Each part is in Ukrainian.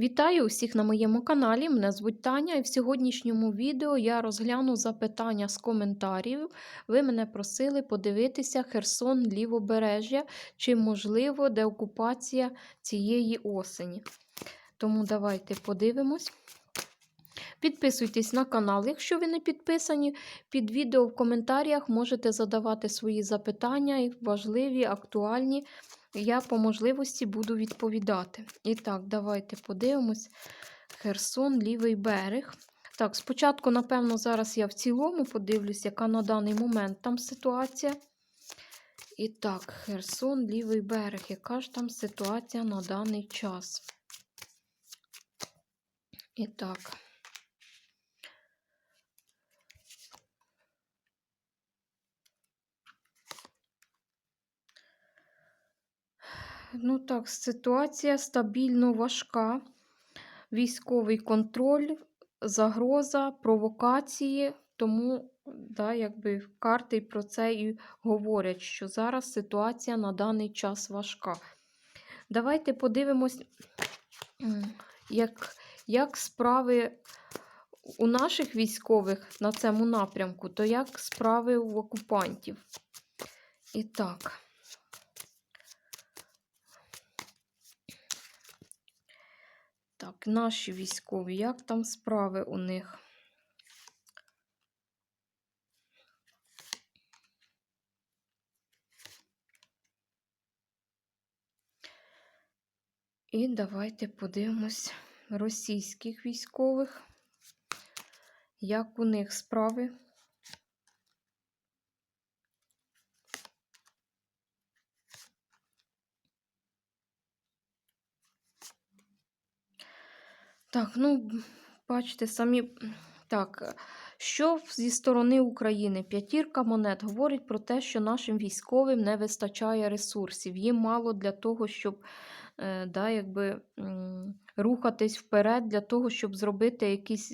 Вітаю усіх на моєму каналі. Мене звуть Таня, і в сьогоднішньому відео я розгляну запитання з коментарів. Ви мене просили подивитися Херсон Лівобережжя, чи можливо деокупація цієї осені. Тому давайте подивимось. Підписуйтесь на канал, якщо ви не підписані. Під відео в коментарях можете задавати свої запитання, важливі, актуальні. Я по можливості буду відповідати. І так, давайте подивимось. Херсон, лівий берег. Так, спочатку, напевно, зараз я в цілому подивлюсь, яка на даний момент там ситуація. І так, Херсон, лівий берег. Яка ж там ситуація на даний час? І так. Ну так, ситуація стабільно важка. Військовий контроль, загроза, провокації. Тому, да, якби карти про це і говорять, що зараз ситуація на даний час важка. Давайте подивимось, як, як справи у наших військових на цьому напрямку, то як справи у окупантів. І так. Так, наші військові, як там справи у них? І давайте подивимось російських військових, як у них справи. Так, ну, бачите, самі. Так, що зі сторони України? П'ятірка монет говорить про те, що нашим військовим не вистачає ресурсів. Їм мало для того, щоб да, якби, рухатись вперед, для того, щоб зробити якийсь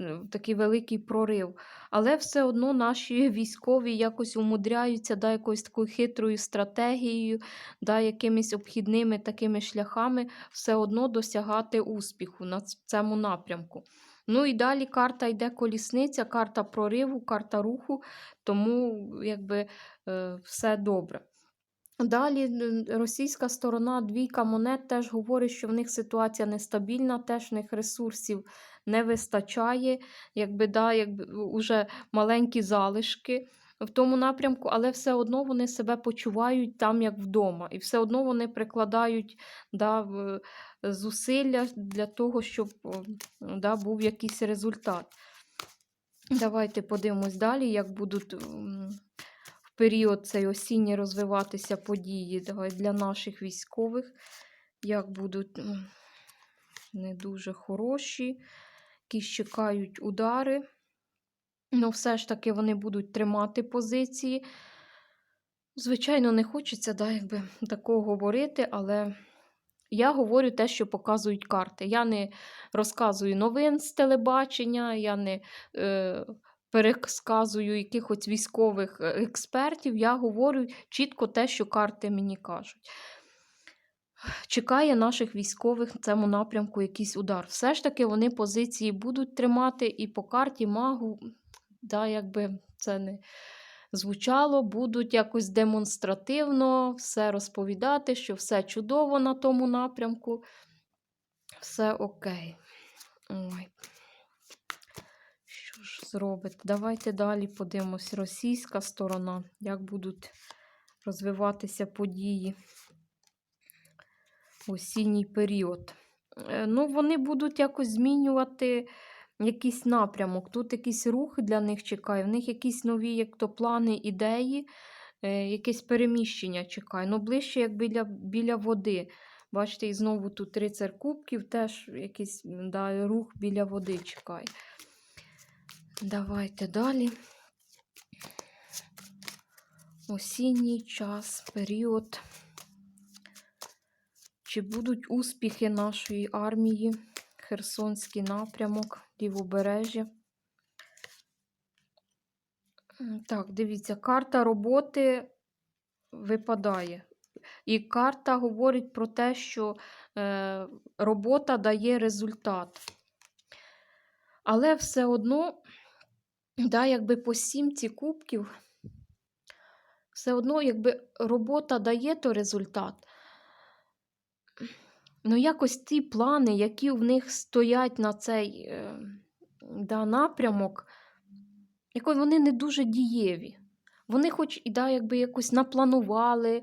е, такий великий прорив. Але все одно наші військові якось умудряються да, якоюсь такою хитрою стратегією, да, якимись обхідними такими шляхами все одно досягати успіху на цьому напрямку. Ну і далі карта йде колісниця, карта прориву, карта руху, тому якби е, все добре. Далі російська сторона, двійка монет теж говорить, що в них ситуація нестабільна, теж в них ресурсів не вистачає, якби да, якби уже маленькі залишки в тому напрямку, але все одно вони себе почувають там, як вдома. І все одно вони прикладають да, зусилля для того, щоб да, був якийсь результат. Давайте подивимось далі, як будуть період цей осінній розвиватися події для наших військових, як будуть не дуже хороші, які чекають удари. Ну, все ж таки вони будуть тримати позиції. Звичайно, не хочеться да, якби, такого говорити, але я говорю те, що показують карти. Я не розказую новин з телебачення, я не е, пересказую якихось військових е, експертів. Я говорю чітко те, що карти мені кажуть. Чекає наших військових в цьому напрямку якийсь удар. Все ж таки вони позиції будуть тримати, і по карті магу да, якби це не звучало, будуть якось демонстративно все розповідати, що все чудово на тому напрямку, все окей. Ой. Зробити? Давайте далі подивимось. Російська сторона, як будуть розвиватися події в осінній період. Е, ну, вони будуть якось змінювати якийсь напрямок, тут якийсь рух для них чекає, в них якісь нові як то плани, ідеї, е, якесь переміщення чекає. Ну, ближче, як біля біля води. Бачите, і знову тут рицар кубків, теж якийсь да, рух біля води чекає. Давайте далі. Осінній час, період. Чи будуть успіхи нашої армії? Херсонський напрямок, лівобережжя. Так, дивіться, карта роботи випадає. І карта говорить про те, що е, робота дає результат. Але все одно, да, якби по сімці кубків, все одно, якби робота дає то результат. Ну, якось ті плани, які в них стоять на цей е, да, напрямок, якось вони не дуже дієві. Вони хоч і да, якби якось напланували,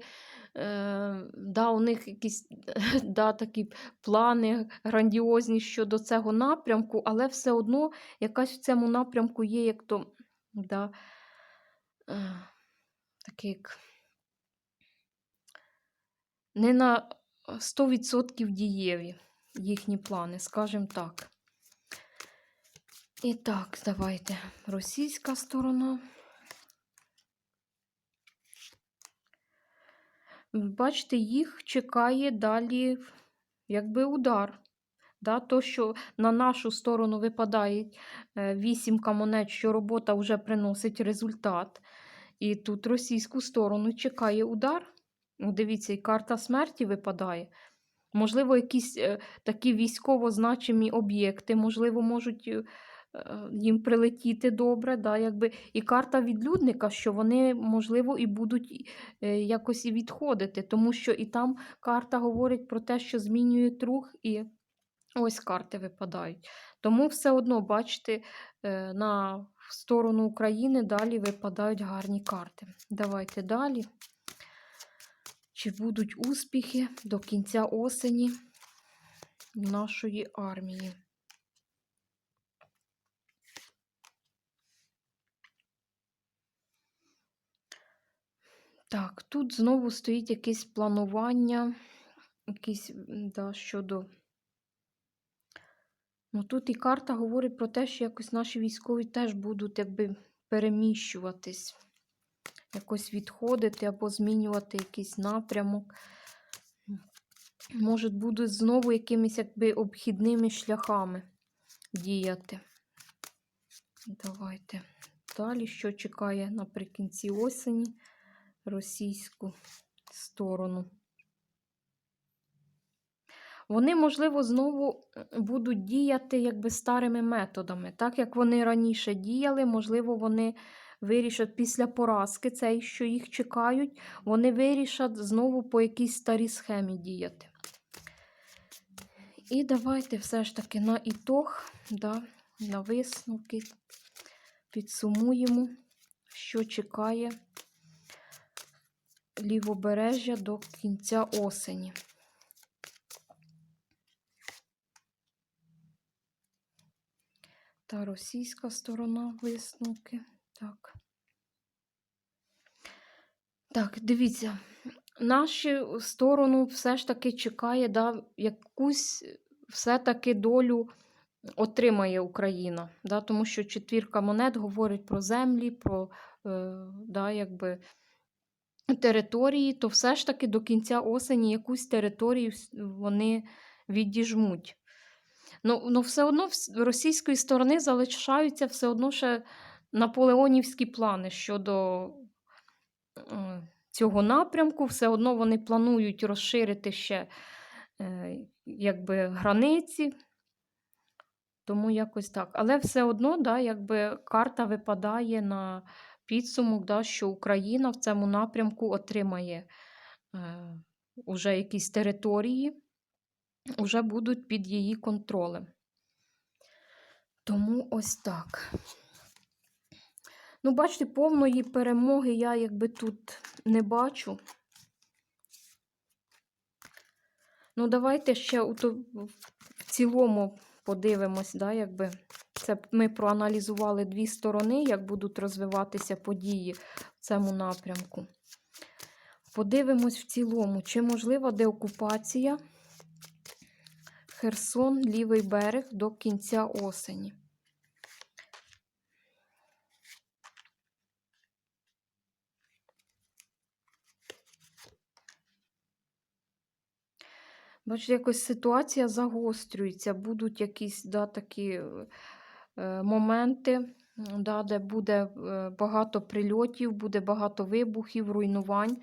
да, у них якісь да, такі плани грандіозні щодо цього напрямку, але все одно якась в цьому напрямку є як то да, е, таке як не на 100% дієві їхні плани, скажімо так. І так, давайте російська сторона. Бачите, їх чекає далі якби удар. Да, То, що на нашу сторону випадає е, вісімка монет, що робота вже приносить результат. І тут російську сторону чекає удар. Ну, Дивіться, і карта смерті випадає. Можливо, якісь е, такі військово значимі об'єкти, можливо, можуть е, їм прилетіти добре. Да, якби. І карта відлюдника, що вони, можливо, і будуть е, якось і відходити, тому що і там карта говорить про те, що змінюють рух, і ось карти випадають. Тому все одно, бачите, е, на сторону України далі випадають гарні карти. Давайте далі. Чи будуть успіхи до кінця осені нашої армії? Так, тут знову стоїть якесь планування, якесь м, да, щодо. Ну, тут і карта говорить про те, що якось наші військові теж будуть якби переміщуватись, якось відходити або змінювати якийсь напрямок. Може, будуть знову якимись якби обхідними шляхами діяти. Давайте далі, що чекає наприкінці осені російську сторону. Вони, можливо, знову е, будуть діяти якби старими методами. Так як вони раніше діяли, можливо, вони вирішать після поразки, цей, що їх чекають, вони вирішать знову по якійсь старій схемі діяти. І давайте все ж таки на ітог, да, на висновки підсумуємо, що чекає лівобережжя до кінця осені. Та російська сторона висновки. Так. Так, дивіться, нашу сторону все ж таки чекає, да, якусь все-таки долю отримає Україна. Да, тому що четвірка монет говорить про землі, про е, да, якби, території, то все ж таки до кінця осені якусь територію вони відіжмуть. Ну, ну все одно з російської сторони залишаються все одно ще наполеонівські плани щодо е, цього напрямку. Все одно вони планують розширити ще е, якби, границі. Тому якось так. Але все одно, да, якби карта випадає на підсумок, да, що Україна в цьому напрямку отримає е, якісь території, вже будуть під її контролем. Тому ось так. Ну, бачите, повної перемоги я якби тут не бачу. Ну, давайте ще в цілому подивимось, да, якби це ми проаналізували дві сторони, як будуть розвиватися події в цьому напрямку. Подивимось в цілому, чи можлива деокупація Херсон, лівий берег до кінця осені. Бачите, якось ситуація загострюється, будуть якісь да, такі Е, моменти, да, де буде е, багато прильотів, буде багато вибухів, руйнувань.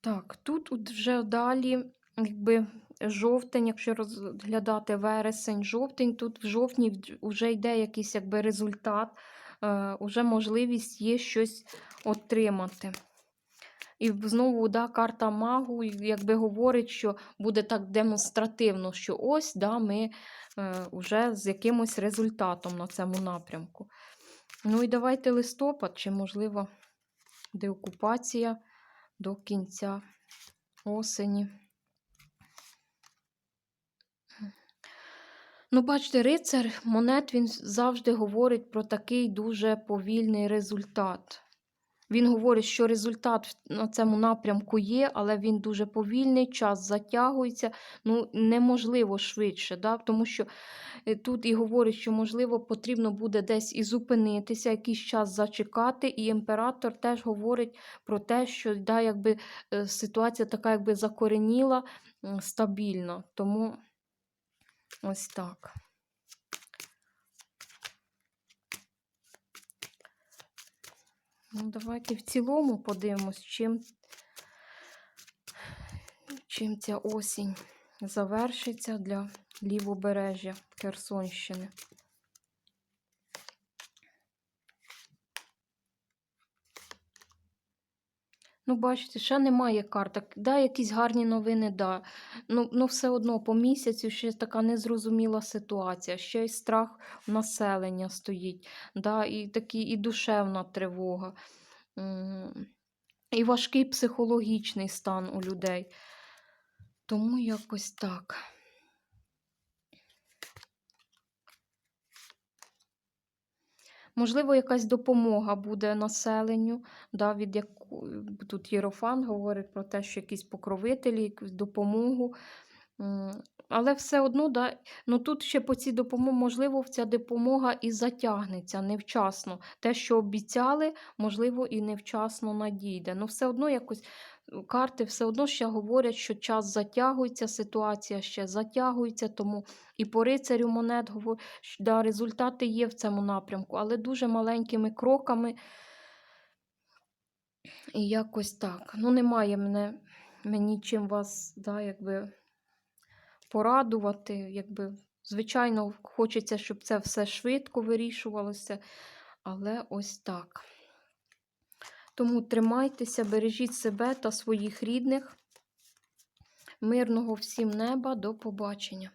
Так, тут вже далі, якби жовтень, якщо розглядати вересень, жовтень, тут в жовтні вже йде якийсь якби результат вже можливість є щось отримати. І знову да, карта магу якби говорить, що буде так демонстративно, що ось да, ми е, вже з якимось результатом на цьому напрямку. Ну і давайте листопад, чи, можливо, деокупація до кінця осені. Ну, бачите, рицар монет він завжди говорить про такий дуже повільний результат. Він говорить, що результат на цьому напрямку є, але він дуже повільний, час затягується, ну неможливо швидше, да? тому що е, тут і говорить, що, можливо, потрібно буде десь і зупинитися, якийсь час зачекати, і імператор теж говорить про те, що да, якби, е, ситуація така якби закореніла м, стабільно. Тому ось так. Ну, давайте в цілому подивимось, чим, чим ця осінь завершиться для лівобережжя Херсонщини. Ну, бачите, ще немає карток. Да, якісь гарні новини, да. Ну, ну все одно по місяцю ще така незрозуміла ситуація, ще й страх населення стоїть, да, і такі, і душевна тривога, і важкий психологічний стан у людей. Тому якось так. Можливо, якась допомога буде населенню, да, від яку... тут Єрофан говорить про те, що якісь покровителі, якусь допомогу. Але все одно, да, ну тут ще по цій допомозі, можливо, ця допомога і затягнеться невчасно. Те, що обіцяли, можливо, і невчасно надійде. Ну, все одно якось карти все одно ще говорять, що час затягується, ситуація ще затягується, тому і по рицарю монет да, результати є в цьому напрямку, але дуже маленькими кроками. І якось так. Ну, немає мене, мені чим вас, да, якби порадувати. Якби, звичайно, хочеться, щоб це все швидко вирішувалося, але ось так. Тому тримайтеся, бережіть себе та своїх рідних. Мирного всім неба, до побачення!